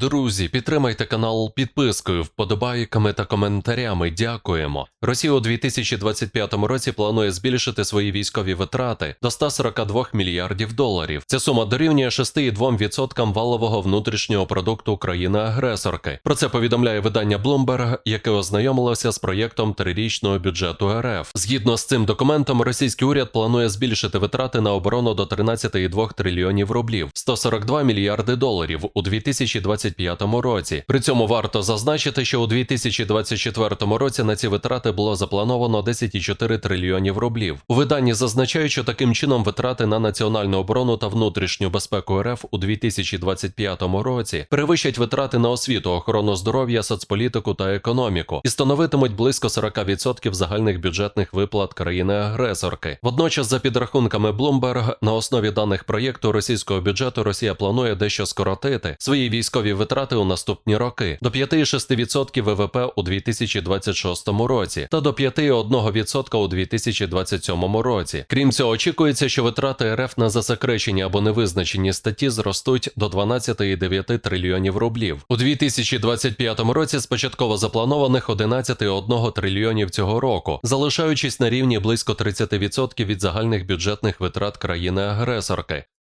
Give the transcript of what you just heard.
Друзі, підтримайте канал підпискою, вподобайками та коментарями. Дякуємо. Росія у 2025 році планує збільшити свої військові витрати до 142 мільярдів доларів. Ця сума дорівнює 6,2% валового внутрішнього продукту країни-агресорки. Про це повідомляє видання Bloomberg, яке ознайомилося з проєктом трирічного бюджету РФ. Згідно з цим документом, російський уряд планує збільшити витрати на оборону до 13,2 трильйонів рублів, 142 мільярди доларів у 2025 році. При цьому варто зазначити, що у 2024 році на ці витрати було заплановано 10,4 трильйонів рублів. У виданні зазначають, що таким чином витрати на національну оборону та внутрішню безпеку РФ у 2025 році перевищать витрати на освіту, охорону здоров'я, соцполітику та економіку і становитимуть близько 40% загальних бюджетних виплат країни-агресорки. Водночас, за підрахунками Bloomberg, на основі даних проєкту російського бюджету Росія планує дещо скоротити свої військові витрати у наступні роки до 5,6% ВВП у 2026 році та до 5,1% у 2027 році. Крім цього, очікується, що витрати РФ на засекречені або невизначені статті зростуть до 12,9 трильйонів рублів. У 2025 році з початково запланованих 11,1 трильйонів цього року, залишаючись на рівні близько 30% від загальних бюджетних витрат країни-агресорки.